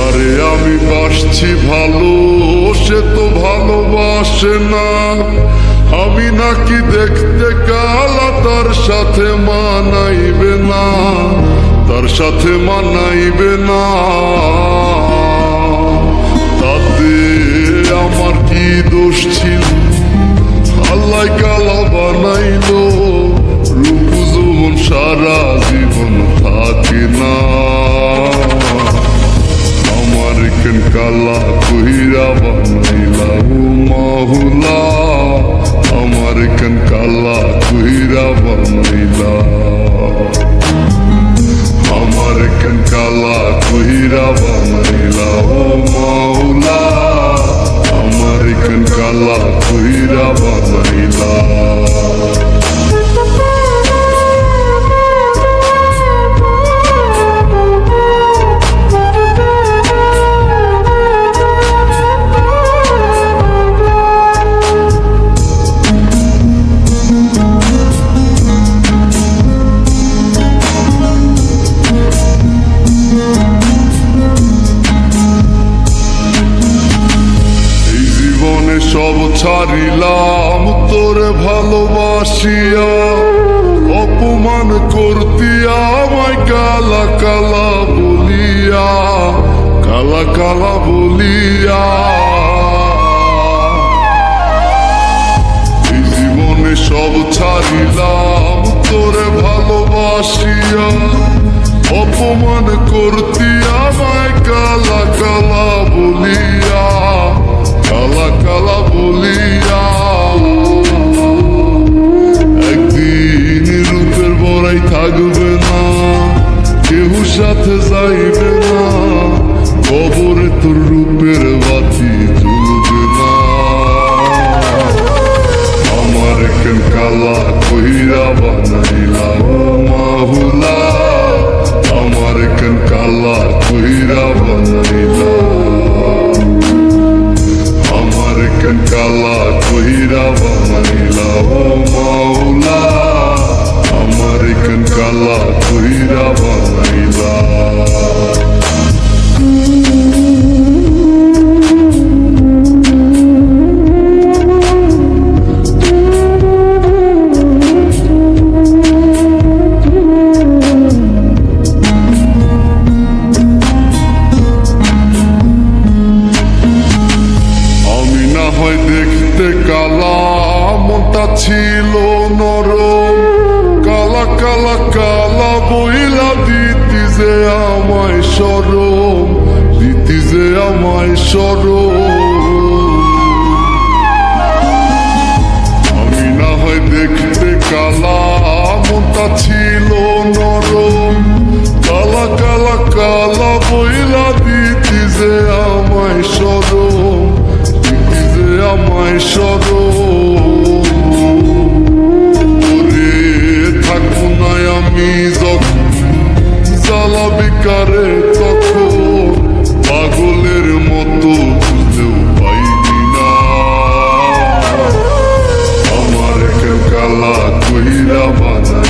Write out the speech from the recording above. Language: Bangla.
যারে আমি বাসছি ভালো, সে তো ভালোবাসে না। আমি নাকি দেখতে কালা, তার সাথে মানাইবে না, তার সাথে মানাইবে না। তাতে আমার কি দোষ ছিল? আল্লাহ কালা বানাইলো, রূপ সারা জীবন থাকে না। কালা কহিরা বানাইলা ও মাহুলা আমার কেন কালা কহিরা বানাইলা? আমার কেন কালা কহিরা বানাইলা ও মাওলা আমার কেন কালা বানাইলা? ছাড়িলাম তোরে ভালোবাসিয়া, অপমান করতিয়া, আমায় কালা কালা বলিয়া, কালা কালা বলিয়া। জীবনে সব ছাড়িলাম তোরে ভালোবাসিয়া, অপমান করতি আমায় থাকবে না। কেউ সাথে যাইবে না। কবরে তোর রূপের বাতি জ্বলবে না। আমার কেন কালা কইরা বানাইলা মাহুলা? আমার কেন কালা কইরা বানাইলা? আমার কেন কালা কইরা বানাইলা নরম। কালা কালা কালা বইলা দিতি যে আমায় সরম, দিতি যে আমায় সরম। আমি না হয় দেখতে কালা, মনটা ছিল নরম। কালা কালা কালা বইলা দিতি যে আমায় সরম, দিতি যে আমায় সরম। কালা কইরা